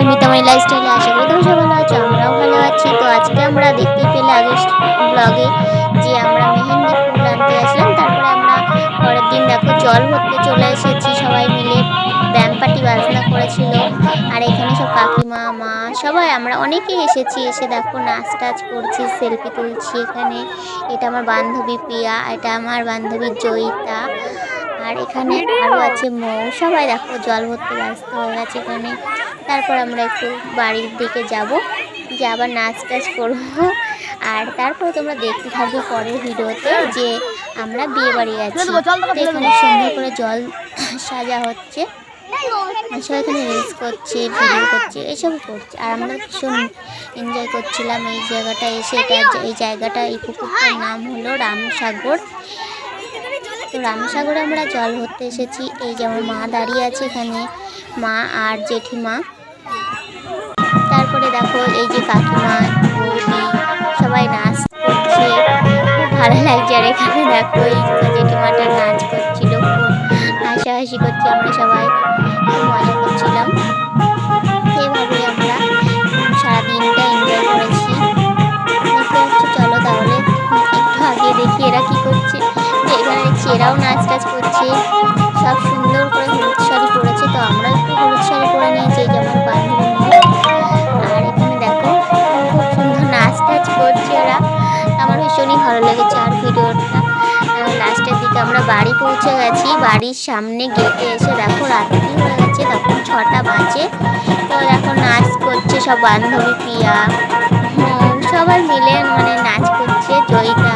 Channel মিতামণি লাইফস্টাইলে আশা করি সবাই ভালো আছো? আমরাও ভালো আছি। তো আজকে আমরা দেখতে পেলে আগের ব্লগে যে আমরা মেহেন্দি ফুল আনতে আসলাম। তারপরে আমরা পরের দিন দেখো জল ভরতে চলে এসেছি সবাই মিলে। ব্যান্ড পার্টি বাজনা করেছিল। আর এখানে সব কাকিমা, মা, সবাই। আমরা অনেকেই এসেছি। এসে দেখো নাচ টাচ করছি সেলফি তুলছি এখানে। এটা আমার বান্ধবী প্রিয়া, এটা আমার বান্ধবী জয়িতা। আর এখানে আরও আছে মৌ সবাই দেখো জল ভর্তি ব্যস্ত হয়ে গেছে এখানে। তারপর আমরা একটু বাড়ির দিকে যাব যে আবার নাচ টাচ করব। আর তারপরে তোমরা দেখতে থাকবে পরের ভিডিওতে যে আমরা বিয়ে বাড়ি আছি এখানে সুন্দর করে জল সাজা হচ্ছে। সবাই এখানে রিলস করছে ভিডিও করছে এসব করছে। আর আমরা ভীষণ এনজয় করছিলাম এই জায়গাটা এসে। এটা এই জায়গাটা এই পুকুরটার নাম হলো রামসাগর। তো রামসাগরে আমরা জল ভরতে এসেছি। এই যে আমার মা দাঁড়িয়ে আছে এখানে, মা আর জেঠিমা। তারপরে দেখো এই যে কাকিমা, বৌদি, সবাই নাচ করছে। খুব ভালো লাগছে। আর এখানে দেখো এই জেঠিমাটা নাচ করছিল, খুব হাসাহাসি করছি। আমরা সবাই মজা করছিলাম। এভাবে আমরা সারাদিনটা এনজয় করেছি। চলো তাহলে একটু আগে দেখি এরা কী করছে। এরাও নাচ টাচ করছে, সব সুন্দর করে হলুদ শাড়ি পরেছে তো আমরা একটু হলুদ শাড়ি পরে নিয়েছি যেমন আর এখানে দেখো, খুব সুন্দর নাচ টাচ করছে ওরা। আমার ভীষণই ভালো লেগেছে আর ভিডিওটা। লাস্টের দিকে আমরা বাড়ি পৌঁছে গেছি, বাড়ির সামনে গেটে এসে দেখো রাত্রি হয়ে গেছে, তখন ছটা বাজে। তো দেখো নাচ করছে সব বান্ধবী প্রিয়া সবাই মিলে মানে নাচ করছে, জয়িতা।